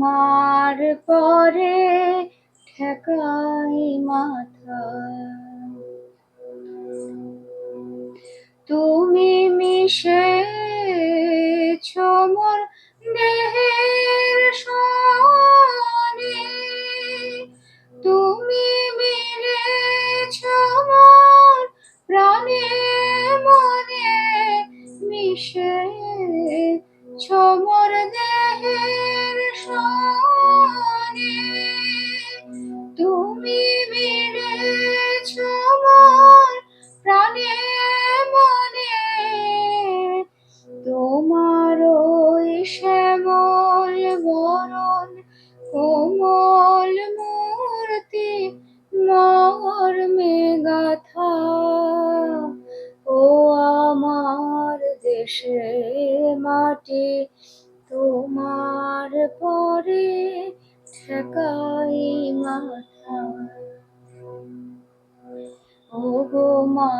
তোমার পরে ঠেকাই মাথা। তুমি মিশে মোর দেহের সনে। তুমি মিলে মোর প্রাণে মনে। মিশে মোর দেশের মাটি তোমার পরে ঠেকাই মাথা। ও মা,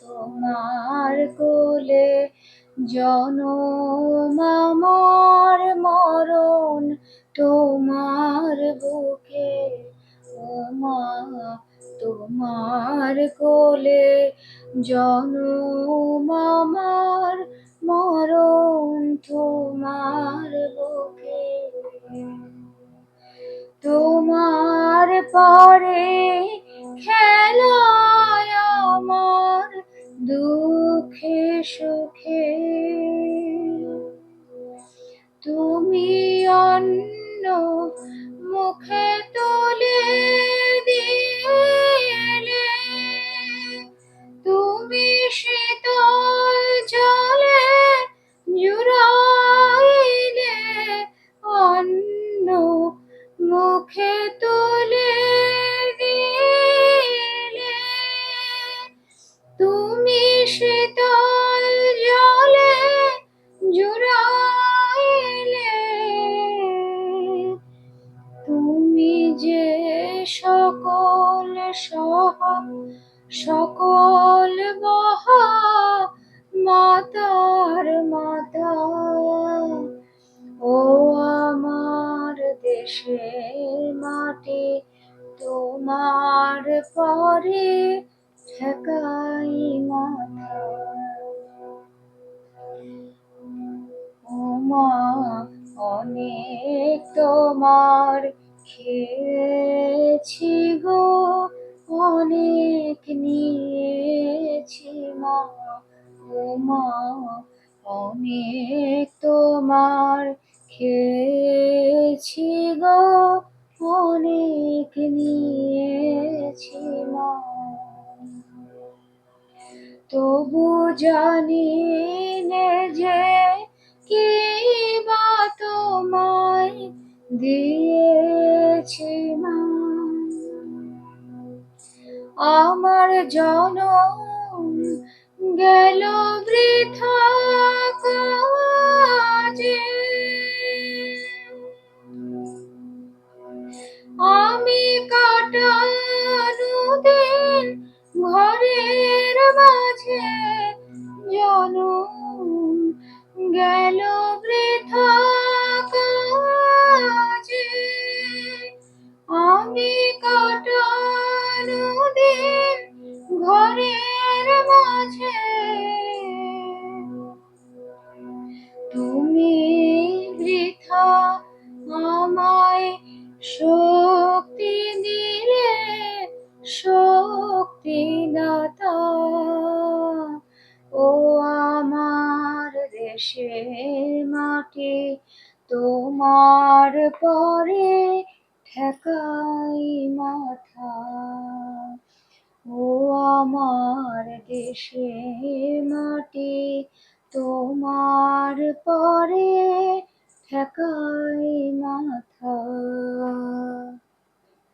তোমার কোলে জনম আমার মরণ, তোমার বুকে। ও মা, তোমার কোলে জনম পরে খেলো আমার দুঃখে সুখে। তুমি অন্য মুখে সহ সকল বহা মাতার মাতা। ও আমার দেশের মাটি, তোমার পরে ঠেকাই মাথা। ও মা অনেক তোমার খেয়েছি গো। অনেক নিয়েছি অনেক তোমার খেয়েছি গো, অনেক নিয়েছি মা। তবু জানি নে যে কি বা তোমায় দিয়েছি মা আমার জনম গেল বৃথা তোমার পরে ঠেকাই মাথা। ও আমার দেশে মাটি তোমার পরে ঠেকাই মাথা।